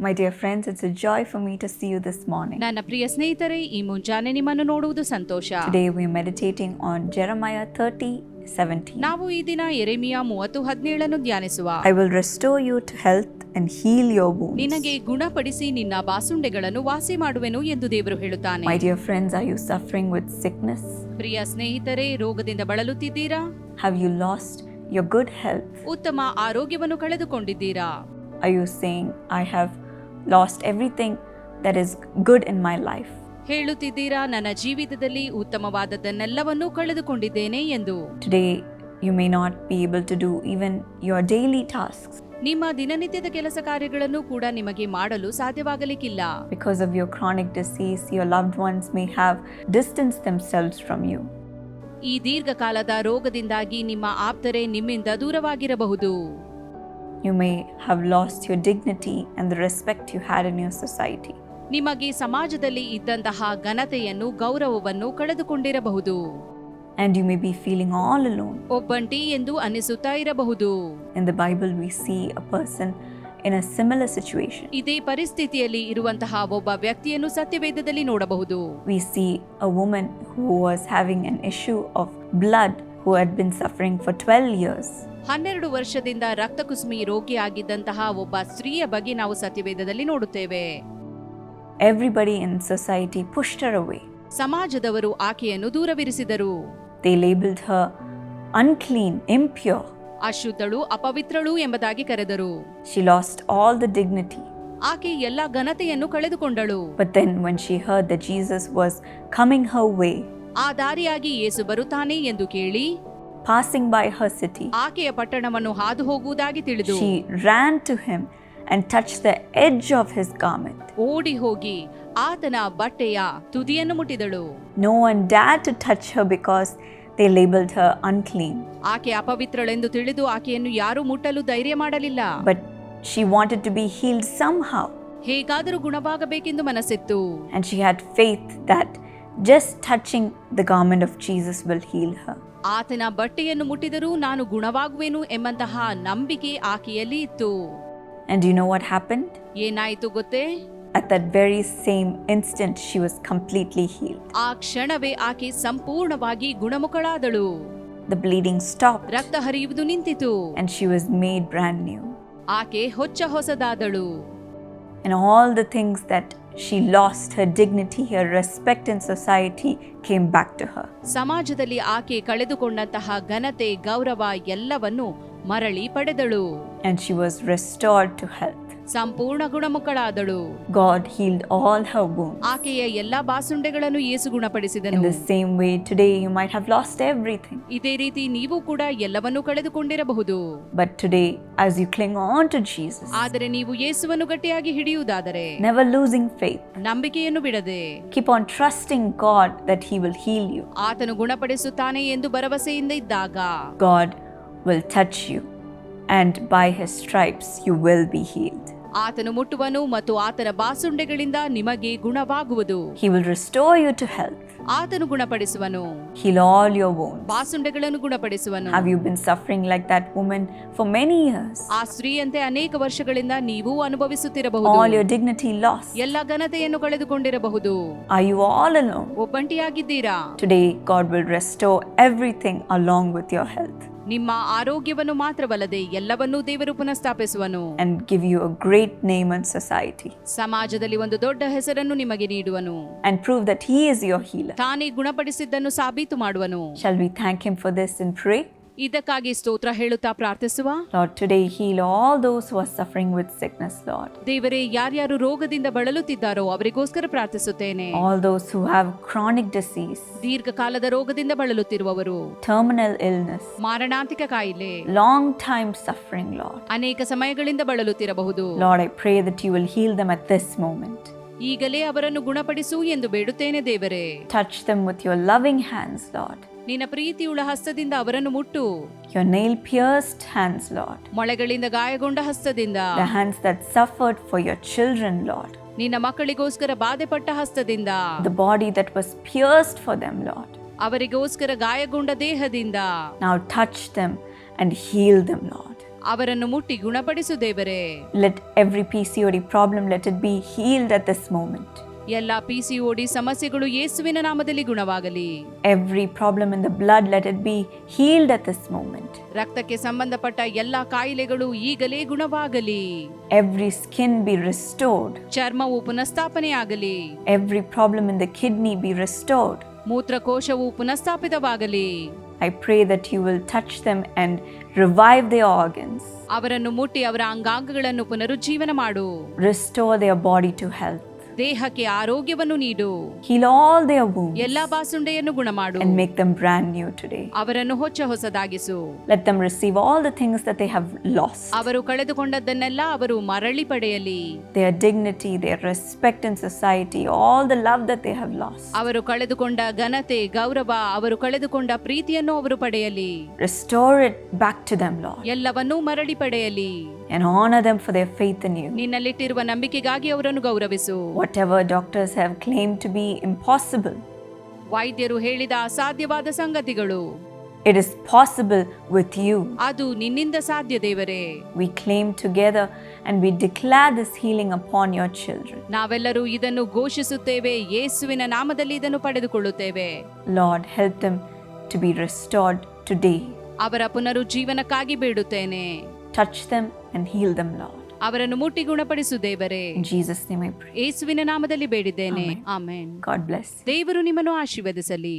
My dear friends, it's a joy for me to see you this morning. ನನ್ನ ಪ್ರಿಯ ಸ್ನೇಹಿತರೆ ಈ ಮುಂಜಾನೆ ನಿಮ್ಮನ್ನು ನೋಡುವುದು ಸಂತೋಷ we're meditating on Jeremiah 30 17. ನಾವು ಈ ದಿನ ಎರೆಮಿಯ ಮೂವತ್ತು ಹದಿನೇಳನ್ನು ಧ್ಯಾನಿಸುವ I will restore you to health and heal your wounds. ನಿನಗೆ ಗುಣಪಡಿಸಿ ನಿನ್ನ ಬಾಸುಂಡೆಗಳನ್ನು ವಾಸಿ ಮಾಡುವೆನು ಎಂದು ದೇವರು ಹೇಳುತ್ತಾನೆ My dear friends, are you suffering with sickness? ಪ್ರಿಯ ಸ್ನೇಹಿತರೆ ರೋಗದಿಂದ ಬಳಲುತ್ತಿದ್ದೀರಾ Have you lost your good health? ಉತ್ತಮ ಆರೋಗ್ಯವನ್ನು ಕಳೆದುಕೊಂಡಿದ್ದೀರಾ Are you saying, I have lost everything that is good in my life? ಹೇಳುತ್ತಿದ್ದೀರಾ ನನ್ನ ಜೀವಿತದಲ್ಲಿ ಉತ್ತಮವಾದದ್ದನ್ನೆಲ್ಲವನ್ನೂ ಕಳೆದುಕೊಂಡಿದ್ದೇನೆ ಎಂದು Today, you may not be able to do even your daily tasks ನಿಮ್ಮ ದಿನನಿತ್ಯದ ಕೆಲಸ ಕಾರ್ಯಗಳನ್ನು ಕೂಡ ನಿಮಗೆ ಮಾಡಲು ಸಾಧ್ಯವಾಗಲಿಕ್ಕಿಲ್ಲ because of your chronic disease. Your loved ones may have distanced themselves from you. ಈ ದೀರ್ಘಕಾಲದ ರೋಗದಿಂದಾಗಿ ನಿಮ್ಮ ಆಪ್ತರೆ ನಿಮ್ಮಿಂದ ದೂರವಾಗಿರಬಹುದು You may have lost your dignity and the respect you had in your society. ನಿಮಗೆ ಸಮಾಜದಲ್ಲಿ ಇದ್ದಂತಹ ಘನತೆಯನ್ನು ಗೌರವವನ್ನು ಕಳೆದುಕೊಂಡಿರಬಹುದು And you may be feeling all alone. ಒಬ್ಬಂಟಿ ಎಂದು ಅನ್ನಿಸುತ್ತಾ ಇರಬಹುದು In the Bible, we see a person in a similar situation. ಇದೇ ಪರಿಸ್ಥಿತಿಯಲ್ಲಿ ಇರುವಂತಹ ಒಬ್ಬ ವ್ಯಕ್ತಿಯನ್ನು ಸತ್ಯವೇದದಲ್ಲಿ ನೋಡಬಹುದು We see a woman who was having an issue of blood who had been suffering for 12 years. ಹನ್ನೆರಡು ವರ್ಷದಿಂದ ರಕ್ತಕುಸುಮಿ ರೋಗಿಯಾಗಿದ್ದಂತಹ ಒಬ್ಬ ಸ್ತ್ರೀಯ ಬಗ್ಗೆ ನಾವು ಸತ್ಯವೇದದಲ್ಲಿ ನೋಡುತ್ತೇವೆ. ಎವ್ರಿಬಡಿ ಇನ್ ಸೊಸೈಟಿ ಪುಷ್ಟರವೇ ಸಮಾಜದವರು ಆಕೆಯನ್ನು ದೂರವಿರಿಸಿದರು. They labelled her unclean impure ಅಶುದ್ಧಳು ಅಪವಿತ್ರಳು ಎಂಬುದಾಗಿ ಕರೆದರು. She lost all the dignity ಆಕೆ ಎಲ್ಲಾ ಘನತೆಯನ್ನು ಕಳೆದುಕೊಂಡಳು. But then when she heard the Jesus was coming her way ಆ ದಾರಿಯಾಗಿ ಏಸು ಬರುತ್ತಾನೆ ಎಂದು ಕೇಳಿ passing by her city, ಆಕೆಯ ಪಟ್ಟಣವನ್ನು ಹಾದು ಹೋಗುವುದಾಗಿ ತಿಳಿದು she ran to him and touched the edge of his garment. ಓಡಿ ಹೋಗಿ ಆತನ ಬಟ್ಟೆಯ ತುದಿಯನ್ನು ಮುಟ್ಟಿದಳು No one dared to touch her because they labeled her unclean. ಆಕೆ ಅಪವಿತ್ರಳೆಂದು ತಿಳಿದು ಆಕೆಯನ್ನು ಯಾರೂ ಮುಟ್ಟಲು ಧೈರ್ಯ ಮಾಡಲಿಲ್ಲ But she wanted to be healed somehow. ಹೇಗಾದರೂ ಗುಣವಾಗಬೇಕೆಂದು ಮನಸ್ಸಿತ್ತು And she had faith that just touching the garment of Jesus will heal her. ಆತನ ಬಟ್ಟೆಯನ್ನು ಮುಟ್ಟಿದರೂ ನಾನು ಗುಣವಾಗುವೆನು ಎಂಬಂತಹ ನಂಬಿಕೆ ಆಕೆಯಲ್ಲಿ ಇತ್ತು And you you know what happened? ಏನಾಯಿತು ಗೊತ್ತೇ At that very same instant, she was completely healed. ಆ ಕ್ಷಣವೇ ಆಕೆ ಸಂಪೂರ್ಣವಾಗಿ ಗುಣಮುಖಳಾದಳು The bleeding stopped ರಕ್ತ ಹರಿಯುವುದು ನಿಂತಿತು and she was made brand new. ಆಕೆ ಹೊಚ್ಚ ಹೊಸದಾದಳು And all the things that she lost her dignity, her respect in society came back to her. ಸಮಾಜದಲ್ಲಿ ಆಕೆ ಕಳೆದುಕೊಂಡಂತಹ ಘನತೆ ಗೌರವ ಎಲ್ಲವನ್ನು ಮರಳಿ ಪಡೆದಳು And she was restored to health. ಸಂಪೂರ್ಣ ಗುಣಮುಖಳಾದಳು. God healed all her wounds ಆಕೆಯ ಎಲ್ಲಾ ಬಾಸುಂಡೆಗಳನ್ನು ಯೇಸು ಗುಣಪಡಿಸಿದನು. The same way today you might have lost everything ಇದೇ ರೀತಿ ನೀವು ಕೂಡ ಎಲ್ಲವನ್ನೂ ಕಳೆದುಕೊಂಡಿರಬಹುದು. But today as you cling on to Jesus ಆದರೆ ನೀವು ಯೇಸುವನ್ನು ಗಟ್ಟಿಯಾಗಿ ಹಿಡಿಯುವುದಾದರೆ ನೆವರ್ ಲೂಸಿಂಗ್ ಫೇತ್ ನಂಬಿಕೆಯನ್ನು ಬಿಡದೆ keep on trusting God that he will heal you ಆತನು ಗುಣಪಡಿಸುತ್ತಾನೆ ಎಂದು ಭರವಸೆಯಿಂದ ಇದ್ದಾಗ God will touch you and by his stripes you will be healed ಆತನು ಮುಟ್ಟುವನು ಮತ್ತು ಆತನ ಬಾಸುಂಡೆಗಳಿಂದ ನಿಮಗೆ ಗುಣವಾಗುವುದು He will restore you to health, ಆತನು ಗುಣಪಡಿಸುವನು heal all your wounds. ಬಾಸುಂಡೆಗಳನ್ನು ಗುಣಪಡಿಸುವನು Have you been suffering like that woman for many years? ಆ ಸ್ತ್ರೀಯಂತೆ ಅನೇಕ ವರ್ಷಗಳಿಂದ ನೀವು ಅನುಭವಿಸುತ್ತಿರಬಹುದು All your dignity lost. ಎಲ್ಲ ಘನತೆಯನ್ನು ಕಳೆದುಕೊಂಡಿರಬಹುದು Are you all alone? ಒಬ್ಬಂಟಿಯಾಗಿದ್ದೀರಾ Today, God will restore everything along with your health ನಿಮ್ಮ ಆರೋಗ್ಯವನ್ನು ಮಾತ್ರವಲ್ಲದೆ ಎಲ್ಲವನ್ನೂ ದೇವರು ಪುನಃಸ್ಥಾಪಿಸುವನು. And give you a great name and society ಸಮಾಜದಲ್ಲಿ ಒಂದು ದೊಡ್ಡ ಹೆಸರನ್ನು ನಿಮಗೆ ನೀಡುವನು. And prove that he is your healer ತಾನೇ ಗುಣಪಡಿಸಿದ್ದನ್ನು ಸಾಬೀತು ಮಾಡುವನು. Shall we thank him for this in pray ಇದಕ್ಕಾಗಿ ಸ್ತೋತ್ರ ಹೇಳುತ್ತಾ ಪ್ರಾರ್ಥಿಸುವ? Lord today heal all those who are suffering with sickness Lord ದೇವರೇ ಯಾರ್ಯಾರು ರೋಗದಿಂದ ಬಳಲುತ್ತಿದ್ದಾರೋ ಅವರಿಗೋಸ್ಕರ ಪ್ರಾರ್ಥಿಸುತ್ತೇನೆ. All those who have chronic disease ದೀರ್ಘಕಾಲದ ರೋಗದಿಂದ ಬಳಲುತ್ತಿರುವವರು. ಟರ್ಮಿನಲ್ ಇಲ್ನೆಸ್ ಮಾರಣಾಂತಿಕ ಕಾಯಿಲೆ. ಲಾಂಗ್ ಟೈಮ್ ಸಫರಿಂಗ್ ಲಾರ್ಡ್ ಅನೇಕ ಸಮಯಗಳಿಂದ ಬಳಲುತ್ತಿರಬಹುದು. Lord I pray that you will heal them at this moment ಈಗಲೇ ಅವರನ್ನು ಗುಣಪಡಿಸು ಎಂದು ಬೇಡುತ್ತೇನೆ ದೇವರೇ. Touch them with your loving hands Lord ನಿನ್ನ ಪ್ರೀತಿಯುಳ್ಳ ಹಸ್ತದಿಂದ ಅವರನ್ನು ಮುಟ್ಟು Your nail pierced hands, Lord. ಮೊಳೆಗಳಿಂದ ಗಾಯಗೊಂಡ ಹಸ್ತದಿಂದ The hands that suffered for your children, Lord. ನಿನ್ನ ಮಕ್ಕಳಿಗೋಸ್ಕರ ಬಾಧೆಪಟ್ಟ ಹಸ್ತದಿಂದ The body that was pierced for them, Lord. ಅವರಿಗೋಸ್ಕರ ಗಾಯಗೊಂಡ ದೇಹದಿಂದ Now touch them and heal them, Lord. ಅವರನ್ನು ಮುಟ್ಟಿ ಗುಣಪಡಿಸು ದೇವರೇ Let every PCOD problem let it be healed at this moment. ಎಲ್ಲ PCOD ಸಮಸ್ಯೆಗಳು ಯೇಸುವಿನ ನಾಮದಲ್ಲಿ ಗುಣವಾಗಲಿ Every problem in the blood let it be healed at this moment. ರಕ್ತಕ್ಕೆ ಸಂಬಂಧಪಟ್ಟ ಎಲ್ಲ ಕಾಯಿಲೆಗಳು ಈಗಲೇ ಗುಣವಾಗಲಿ Every skin be restored. ಚರ್ಮವು ಪುನಃಸ್ಥಾಪನೆಯಾಗಲಿ Every problem in the kidney be restored. ಮೂತ್ರಕೋಶವು ಪುನಃಸ್ಥಾಪಿತವಾಗಲಿ I pray that you will touch them and revive their organs, ಅವರನ್ನು ಮುಟ್ಟಿ ಅವರ ಅಂಗಾಂಗಗಳನ್ನು ಪುನರುಜ್ಜೀವನ ಮಾಡು restore their body to health, ದೇಹಕ್ಕೆ ಆರೋಗ್ಯವನ್ನು ನೀಡು heal all their wounds, ಎಲ್ಲಾ ಬಾಸುಂಡೆಯನ್ನು ಗುಣಮಾಡು and make them brand new today. ಅವರನ್ನು ಹೊಚ್ಚ ಹೊಸದಾಗಿಸು Let them receive all the things that they have lost ಅವರು ಕಳೆದುಕೊಂಡದ್ದನ್ನೆಲ್ಲ ಅವರು ಮರಳಿ ಪಡೆಯಲಿ their dignity, their respect in society, all the love that they have lost. ಅವರು ಕಳೆದುಕೊಂಡ ಘನತೆ ಗೌರವ ಅವರು ಕಳೆದುಕೊಂಡ ಪ್ರೀತಿಯನ್ನು ಅವರು ಪಡೆಯಲಿ Restore it back to them, Lord, ಎಲ್ಲವನ್ನೂ ಮರಳಿ ಪಡೆಯಲಿ And honor them for their faith in you. ನಿನ್ನಲ್ಲಿಟ್ಟಿರುವ ನಂಬಿಕೆಗಾಗಿ ಅವರನ್ನು ಗೌರವಿಸು Whatever doctors have claimed to be impossible, ವೈದ್ಯರು ಹೇಳಿದ ಅಸಾಧ್ಯವಾದ ಸಂಗತಿಗಳು it is possible with you. ಅದು ನಿನ್ನಿಂದ ಸಾಧ್ಯ ದೇವರೇ We claim together and we declare this healing upon your children. ನಾವೆಲ್ಲರೂ ಇದನ್ನು ಘೋಷಿಸುತ್ತೇವೆ ಯೇಸುವಿನ ನಾಮದಲ್ಲಿ ಇದನ್ನು ಪಡೆದುಕೊಳ್ಳುತ್ತೇವೆ Lord, help them to be restored today. ಅವರ ಪುನರುಜ್ಜೀವನಕ್ಕಾಗಿ ಬೇಡುತ್ತೇನೆ Touch them and heal them, Lord. ಅವರನ್ನು ಮುಟ್ಟಿ ಗುಣಪಡಿಸು ದೇವರೇ In Jesus' name I pray. ಯೇಸುವಿನ ನಾಮದಲ್ಲಿ ಬೇಡಿದ್ದೇನೆ ಆಮೇನ್ God bless. ದೇವರು ನಿಮ್ಮನ್ನು ಆಶೀರ್ವದಿಸಲಿ